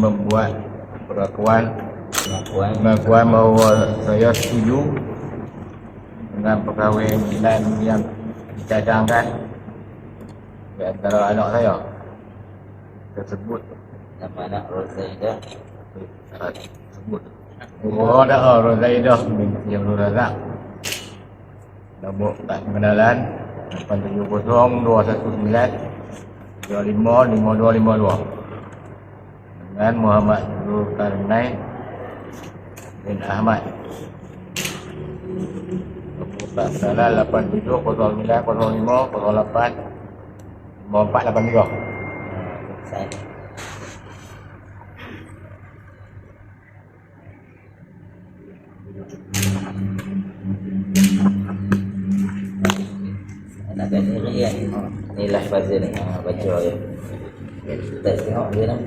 Membuat pengakuan pengakuan pengakuan bahawa saya setuju dengan perkahwinan yang dicadangkan di antara anak saya tersebut. Nama anak Rosaidah tersebut. Oh, dah oh, Rozaidah binti Abdul Razak. Nombor tak pengenalan 870 219 255252 dengan Muhammad Zulkarnain bin Ahmad. Pengenalan 8709 05 08 5483. saya ni kan inilah Fazil baca ya kita tengok dia lah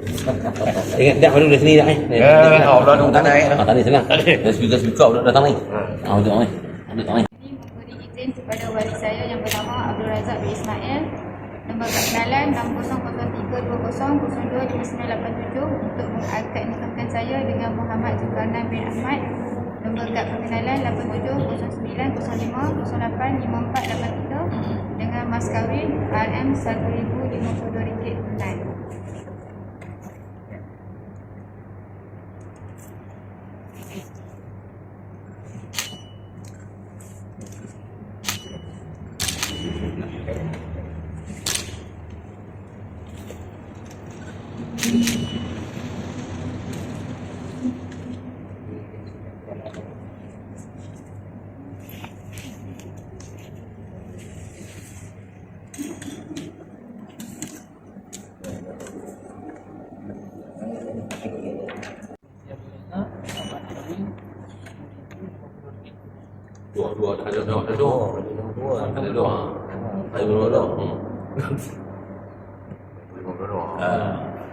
Ingat dah baru dah sini dah eh. Ya, Allah tu tak naik. Ah, tak ada senang. Dah speaker speaker dah datang ni. Ah, duduk ni. Duduk ni. Ini memberi izin kepada wali saya yang bernama Abdul Razak bin Ismail Nombor kad kenalan 600320025987 untuk mengakad nikahkan saya dengan Muhammad Zulkarnain bin Ahmad Nombor kad perkenalan 8709085483 dengan mas kahwin RM RM1052 Aldo, Aldo. Aldo ah. Aldo Aldo. Lima puluh dua.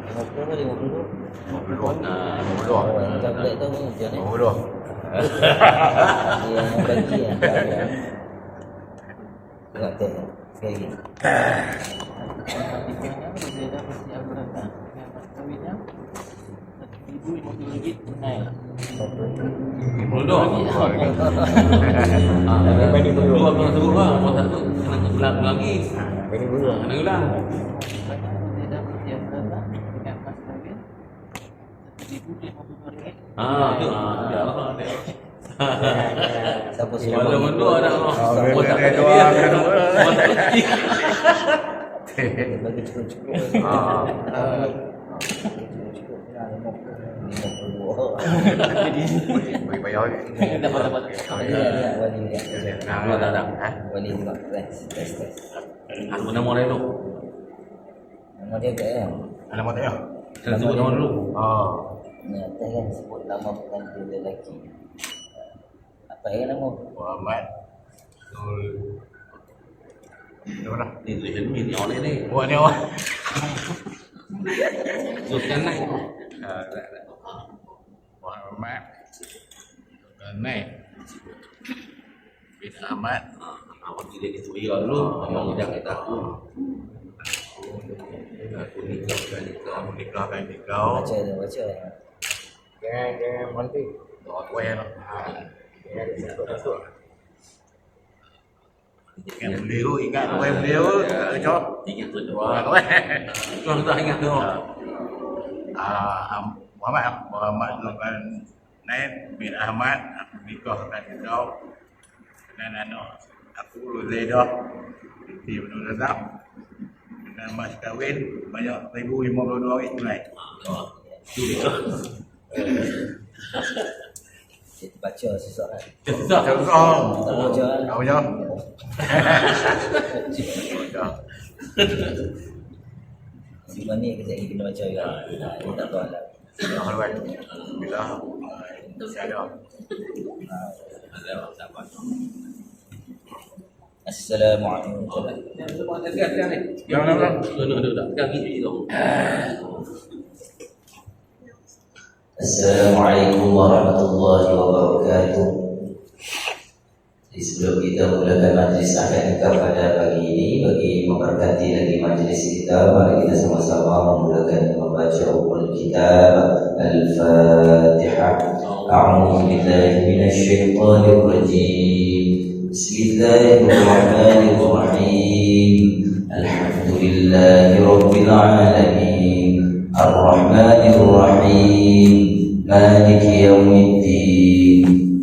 Lima puluh dua, lima puluh dua. Lima puluh dua. Nah, lima Pening bulu Dua aku nak sebut lah Kau satu Kena ulang lagi. Pening bulu Kena ulang Ah, Bagi bayar ni. Dapat dapat. Dia dia dia. Nah, Tak tak tak. Wali juga tes tes tes. Aku nama dia dulu. Nama dia ke ya? Alamat tak ya? Saya sebut nama dulu. Ah. Ni atas kan sebut nama pengantin lelaki. Apa yang nama? Muhammad Zul Di mana? Ni tulisan ni ni oleh ni. Buat ni awak. Teruskan naik. mát này. Việt Nam mát apa tidak dituju lu memang udah kita aku aku nikahkan kau menikahkan kau baca baca ya ya nanti doa kue lah ya itu Ingat beliau, ingat kue beliau, cok. Ingat tu doa. Kau tak ingat tu. Ah, Muhammad Muhammad Zulkarnain bin Ahmad aku nikahkan kau dengan anak aku Zaidah binti Abdul Razak dengan mas kahwin banyak 1052 ringgit tunai. Tu dia. Dia baca susah kan. Susah. Contoh. Tak baca kan. Kau je. Si mana kejap lagi kena baca juga. Dia tak tahu lah. السلام عليكم السلام عليكم ورحمة الله وبركاته Jadi sebelum kita mulakan majlis akad nikah pada pagi ini Bagi memperkati lagi majlis kita Mari kita sama-sama memulakan membaca umul kitab Al-Fatihah. A'udhu Billahi Minash Shaitanir Rajim Bismillahirrahmanirrahim. Alhamdulillahi Rabbil Alamin. Ar-Rahmanirrahim. Maliki Yawmiddin.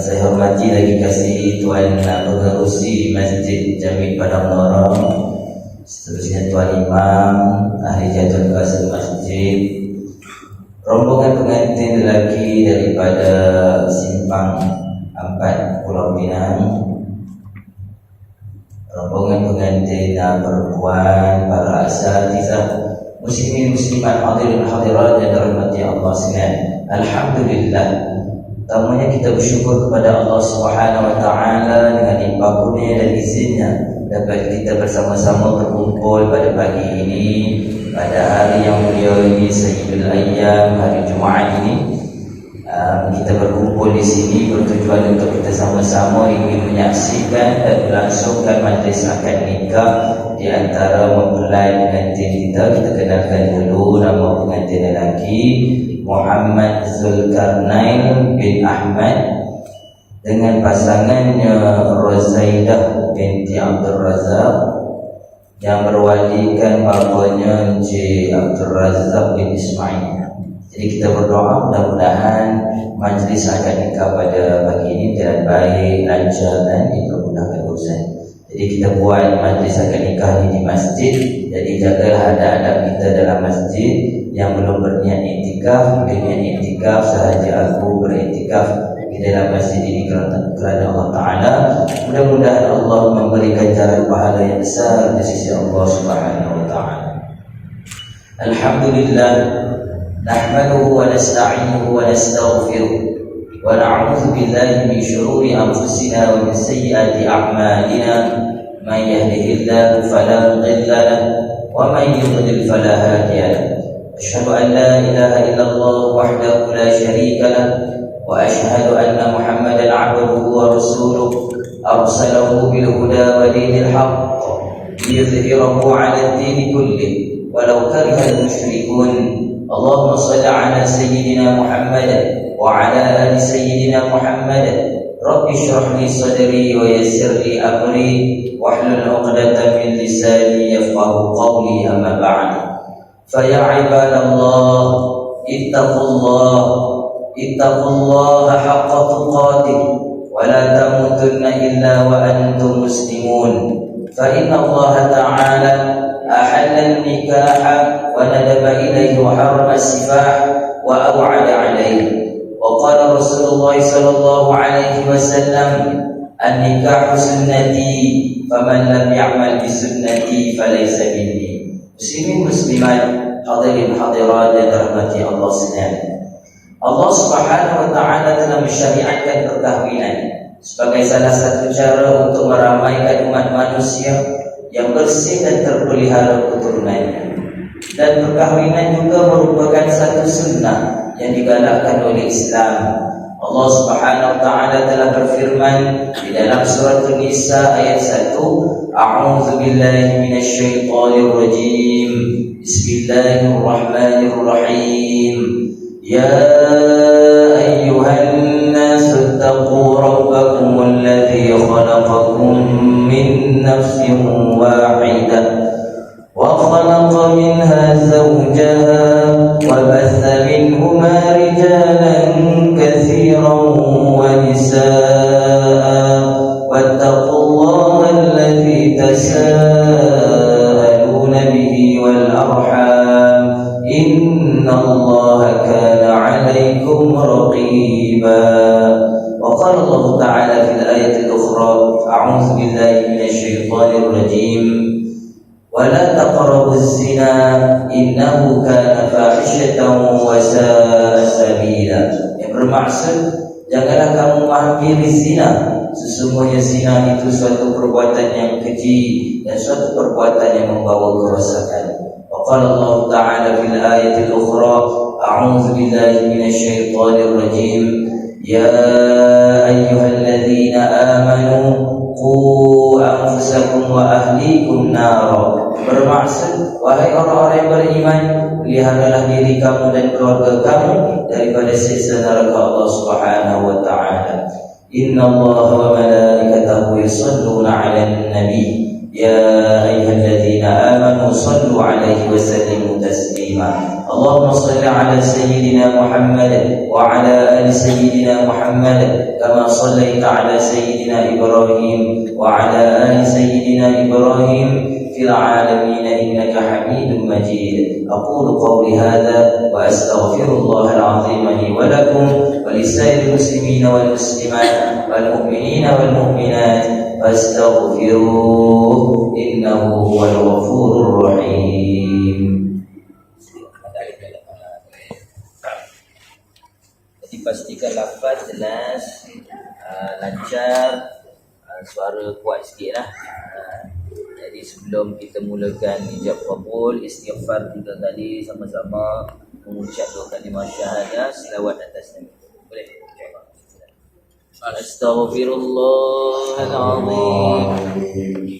saya hormati lagi kasih Tuan Pengerusi Masjid Jami Padang Lorong. Seterusnya Tuan Imam Ahli Jatuh Kuasa Masjid. Rombongan pengantin lelaki daripada Simpang Ampat Pulau Pinang. Rombongan pengantin dan perempuan Para asatizah Muslimin muslimat hadirin hadirat yang dirahmati Allah sekalian. Alhamdulillah Pertamanya kita bersyukur kepada Allah Subhanahu Wa Taala dengan limpah kurnia dan izinnya dapat kita bersama-sama berkumpul pada pagi ini pada hari yang mulia ini Sayyidul Ayyam hari Jumaat ini. Um, kita berkumpul di sini bertujuan untuk kita sama-sama ingin menyaksikan dan melangsungkan majlis akad nikah di antara mempelai pengantin kita. Kita kenalkan dulu nama pengantin lelaki Muhammad Zulkarnain bin Ahmad dengan pasangannya Rozaidah binti Abdul Razak yang berwalikan bapanya J. Abdul Razak bin Ismail. Jadi kita berdoa mudah-mudahan majlis akad nikah pada pagi ini jalan baik, lancar dan dipermudahkan urusan. Jadi kita buat majlis akad nikah ini di masjid. Jadi jagalah adab-adab kita dalam masjid yang belum berniat iktikaf, berniat iktikaf sahaja aku beriktikaf di dalam masjid ini kerana, kerana Allah Taala. Mudah-mudahan Allah memberikan jalan pahala yang besar di sisi Allah Subhanahu Wa Taala. Alhamdulillah nahmaduhu wa nasta'inuhu wa nastaghfiruh ونعوذ بالله من شرور أنفسنا ومن سيئات أعمالنا من يهده الله فلا مضل له ومن يضلل فلا هادي له. أشهد أن لا إله إلا الله وحده لا شريك له وأشهد أن محمدا عبده ورسوله. أرسله بالهدى ودين الحق ليظهره على الدين كله. ولو كره المشركون اللهم صل على سيدنا محمد وعلى آل سيدنا محمد رب اشرح لي صدري ويسر لي أمري واحلل عقدة من لساني يفقه قولي أما بعد. فيا عباد الله اتقوا الله اتقوا الله حق تقاته ولا تموتن إلا وأنتم مسلمون. فإن الله تعالى أحل النكاح وندب إليه وحرم السفاح وأوعد عليه. وقال رسول الله صلى الله عليه وسلم النكاح سنتي فمن لم يعمل بسنتي فليس مني muslimin muslimat hadirin hadirat yang dirahmati Allah sekalian Allah Subhanahu wa taala telah mensyariatkan perkahwinan sebagai salah satu cara untuk meramaikan umat manusia yang bersih dan terpelihara keturunannya dan perkahwinan juga merupakan satu sunnah yang digalakkan oleh Islam Allah Subhanahu wa taala telah berfirman di dalam surah An-Nisa ayat 1 A'udzu billahi minasyaitonir rajim Bismillahirrahmanirrahim Ya ayyuhan nas taqu rabbakum alladhi khalaqakum min nafsin wahidah وخلق منها زوجها وبث منهما رجالا نارا bermaksud wahai orang-orang yang beriman peliharalah diri kamu dan keluarga kamu daripada siksa neraka Allah Subhanahu wa taala inna Allah wa malaikatahu yusalluna 'alan nabi يا أيها الذين آمنوا صلوا عليه وسلموا تسليما اللهم صل على سيدنا محمد وعلى آل سيدنا محمد كما صليت على سيدنا إبراهيم وعلى آل سيدنا إبراهيم في العالمين إنك حميد مجيد أقول قولي هذا وأستغفر الله العظيم لي ولكم ولسائر المسلمين والمسلمات والمؤمنين والمؤمنات فاستغفروه إنه هو الغفور الرحيم Jadi pastikan lafaz jelas, uh, lancar, uh, suara kuat sikit lah. Uh, jadi sebelum kita mulakan ijab kabul, istighfar tiga kali sama-sama mengucap dua kalimah syahadah, selawat atas Nabi. Boleh? أستغفر الله العظيم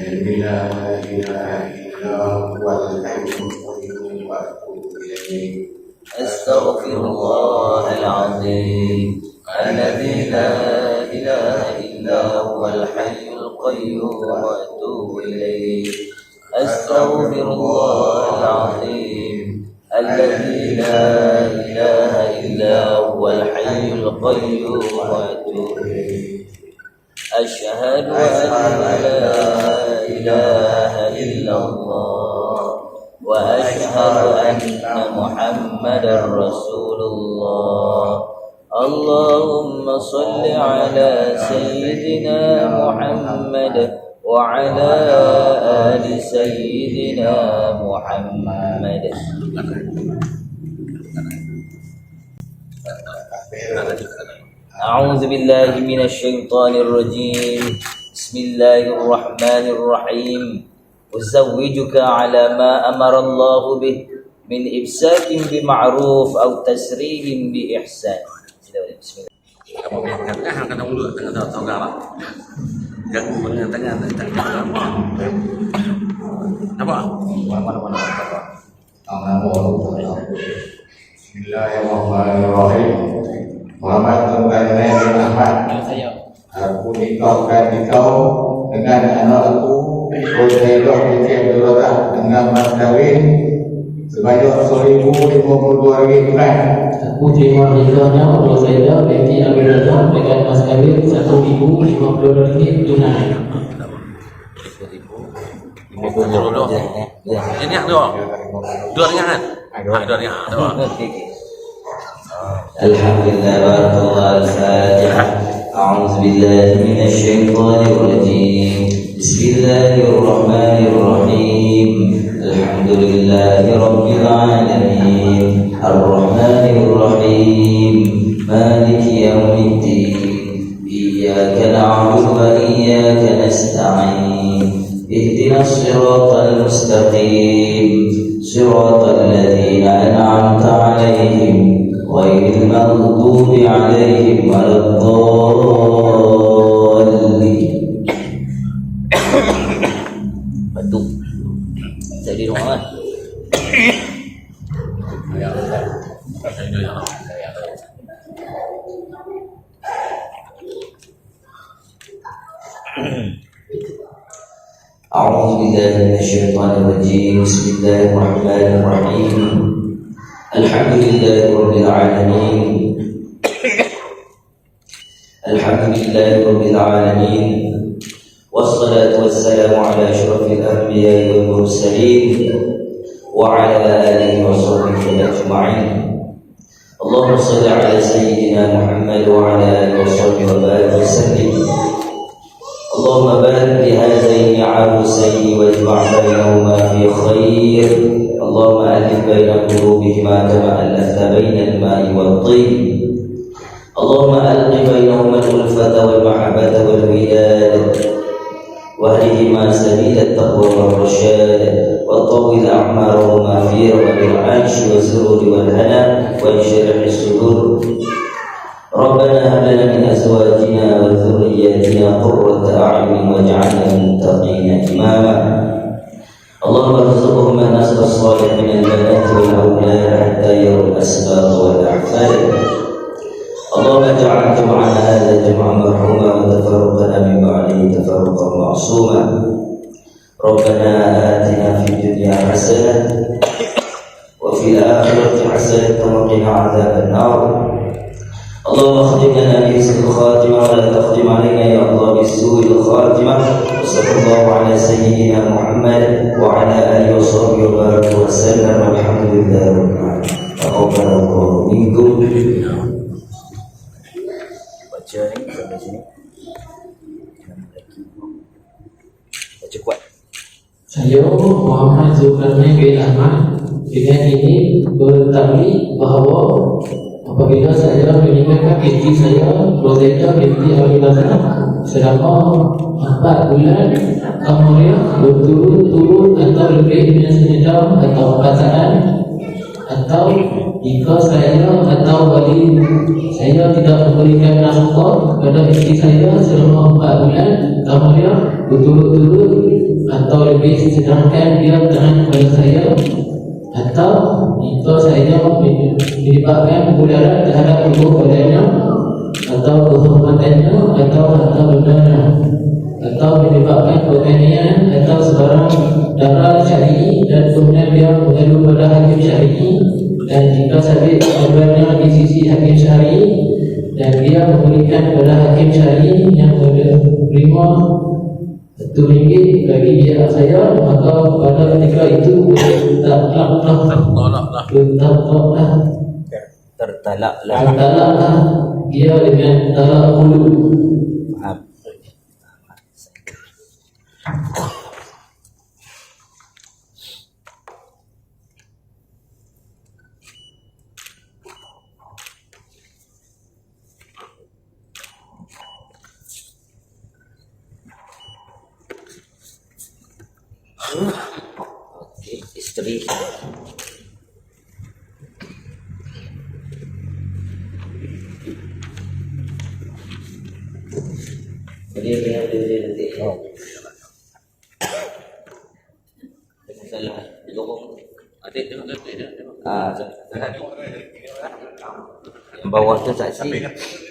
الذي لا اله الا هو الحي القيوم واتوب اليه أستغفر الله العظيم الذي لا إله إلا هو الحي القيوم وأتوب إليه. أستغفر الله العظيم الذي لا إله إلا هو الحي القيوم وأتوب إليه. أشهد أن لا إله إلا الله وأشهد أن محمدا رسول الله. اللهم صل على سيدنا محمد وعلى آل سيدنا محمد. أعوذ بالله من الشيطان الرجيم. بسم الله الرحمن الرحيم. أزوجك على ما أمر الله به من إمساك بمعروف أو تسريح بإحسان. 记得我的姓名。我们看看看看东路，等个到到家吧。人不能等个等等等等。apa? Kan tengah tahu tahu apa? Tangan bolu mana? apa yang mahal rohi, mama tuan nenek Ahmad, aku nikahkan kau dengan anakku, boleh hidup di tiap dua dengan mas kawin sebanyak seribu lima puluh. Terima nikahnya Allah Zaidah binti Abi Razak dengan mas kawin satu ribu lima puluh ringgit tunai. Ini yang dua. Dua ringan. Ah, dua ringan. Dua. الحمد لله بارك الله الفاتحة أعوذ بالله من الشيطان الرجيم بسم الله الرحمن الرحيم الحمد لله رب العالمين الرحمن الرحيم. مالك يوم الدين. إياك نعبد وإياك نستعين. اهدنا الصراط المستقيم. صراط الذين أنعمت عليهم غير المغضوب عليهم ولا الضالين. الرجيم. بسم الله الرحمن الرحيم. الحمد لله رب العالمين. الحمد لله رب العالمين. والصلاة والسلام على أشرف الأنبياء والمرسلين وعلى آله وصحبه أجمعين. اللهم صل على سيدنا محمد وعلى آله وصحبه في خير اللهم ألف بين قلوبهما كما ألفت بين الماء والطين. اللهم ألق بينهما الألفة والمحبة والوداد واهدهما سبيل التقوى والرشاد. وطول أعمارهما في رغد العيش والسرور والهنا وانشرح الصدور ربنا هب لنا من أزواجنا وذرياتنا قرة أعين واجعلنا للمتقين إماما. اللهم ارزقهما النسل الصالح من البنات والأولاد حتى يروا الأسباب والأحفاد اللهم اجعل جمعنا هذا جمعا مرحوما وتفرقنا من بعده تفرقا معصوما. ربنا آتنا في الدنيا حسنة وفي الآخرة حسنة وقنا عذاب النار. اللهم اختم لنا بحسن الخاتمة ولا تختم علينا يا الله بالسوء الخاتمة. وصلى الله على سيدنا محمد وعلى آله وصحبه وبارك وسلم. والحمد لله رب العالمين. تقبل الله منكم. Baca ni sampai sini baca kuat Saya Muhammad Zulkarnain bin Ahmad. Dengan ini bertaklid bahawa apabila saya meninggalkan isteri saya Rosaida binti Abdullah selama empat bulan kemudian berturut-turut atau lebih dengan senyidam atau perkataan atau jika saya atau wali saya tidak memberikan nafkah kepada isteri saya selama empat bulan kemudian berturut-turut atau lebih sedangkan dia tahan kepada saya atau jika saya menyebabkan mudarat terhadap tubuh badannya atau kehormatannya atau harta bendanya atau menyebabkan pertanian atau sebarang darah syar'i dan kemudian dia mengadu pada hakim syar'i. Dan jika sabit korbannya di sisi hakim syar'i dan dia memberikan kepada hakim syar'i yang menerima satu ringgit bagi dia saya maka pada ketika itu taklah Tolaklah. bertaklah tertalaklah. Talaklah dia dengan talak hulu faham okay, history. Hindi may ang dili nanti. Oo. Kasi sa lahat. Ito ko. Ate. Ah, sa lahat. Ang bawat sa si.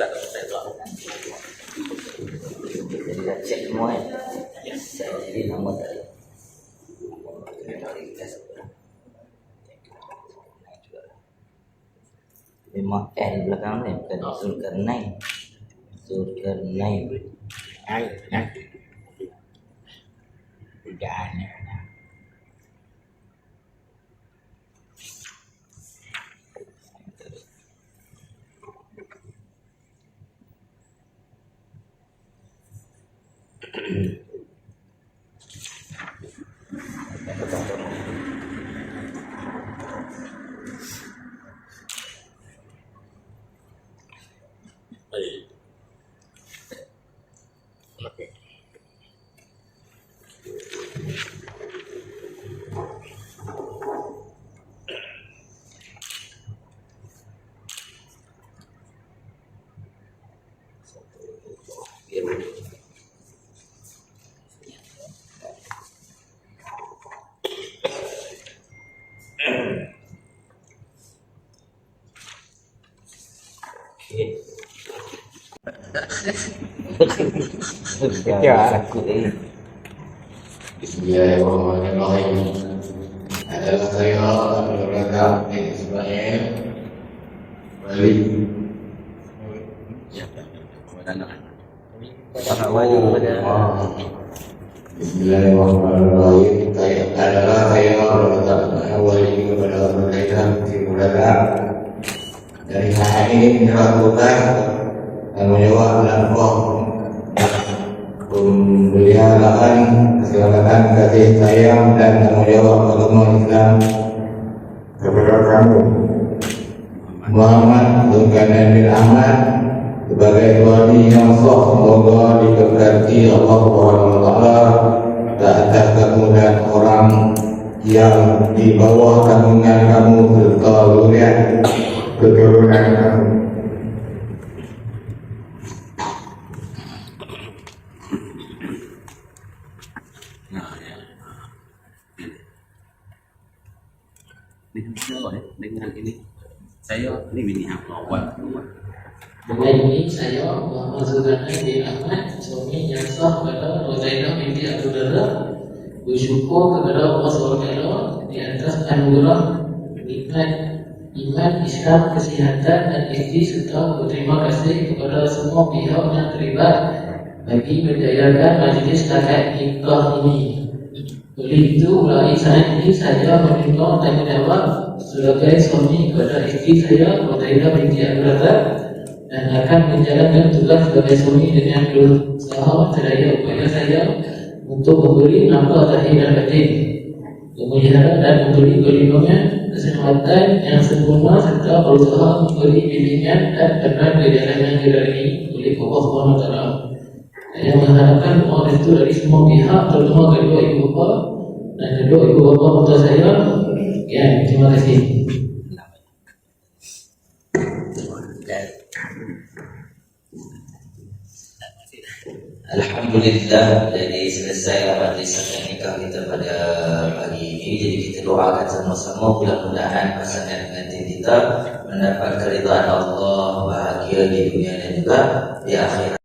That tak tak. Jadi dah check semua kan. Saya jadi nama tak ada. Memang L belakang ni bukan Zulkarnain. Zulkarnain. Ya. Eh. Bismillahirrahmanirrahim. Adalah saya Abdul Razak bin Eh, balik. Ya. Kemudian Oh, ah. Bismillahirrahmanirrahim. Saya adalah saya meletakkan awal ini kepada mereka di udara. Dari saat ini melakukan dan menjawab dan Pemeliharaan keselamatan kasih sayang dan tanggungjawab agama Islam kepada kamu Muhammad Zulkarnain bin Ahmad sebagai suami yang sah semoga diberkati Allah dan atas kamu dan orang yang di bawah kandungan kamu serta zuriat keturunan kamu. Dengan ini saya ini bini apa? Dengan ini saya Muhammad Zulkarnain bin Ahmad suami yang sah kepada Rozainah binti Abdul Darah bersyukur kepada Allah SWT di atas anugerah nikmat iman, Islam, kesihatan dan istri serta berterima kasih kepada semua pihak yang terlibat bagi menjayakan majlis akad nikah ini. Oleh itu, melalui saat ini saya meminta tanggungjawab sebagai suami kepada istri saya, Rozainah binti Abdul Darah dan akan menjalankan tugas sebagai suami dengan berusaha sedaya upaya saya untuk memberi nafkah zahir dan batin, memelihara dan memberi perlindungan, keselamatan yang sempurna serta berusaha memberi bimbingan dan peran ke jalan yang diridai oleh Allah Taala. Saya mengharapkan doa restu dari semua pihak, terutama kedua ibu bapa dan kedua ibu bapa mentua saya. Ya, terima kasih. Alhamdulillah jadi selesai majlis akad nikah kita pada pagi ini jadi kita doakan sama-sama mudah-mudahan pasangan pengantin kita mendapat keridhaan Allah bahagia di dunia dan juga di akhirat.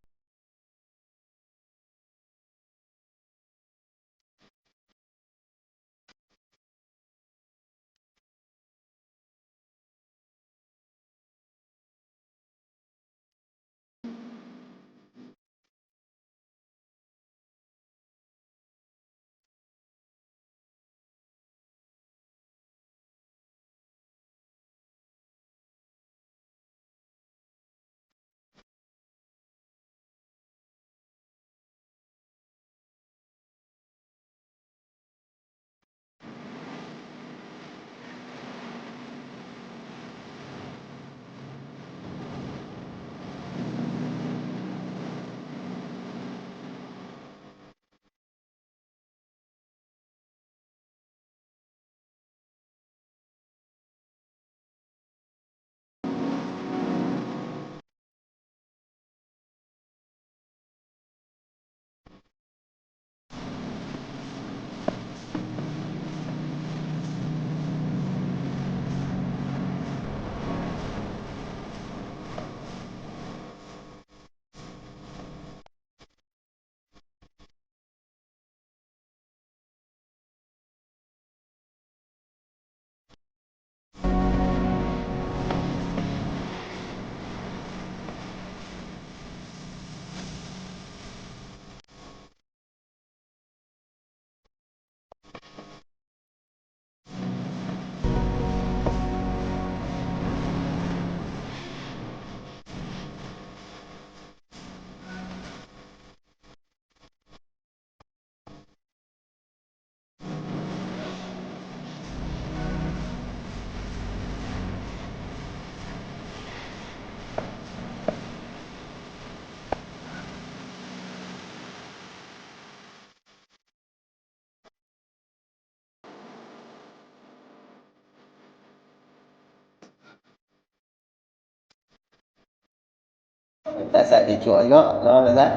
ta sa đi chuột có đó là ra.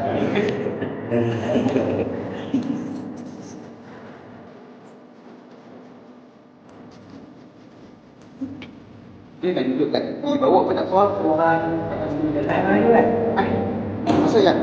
cái cảnh được cảnh bảo hộ với đã có của hai cái này nó sẽ là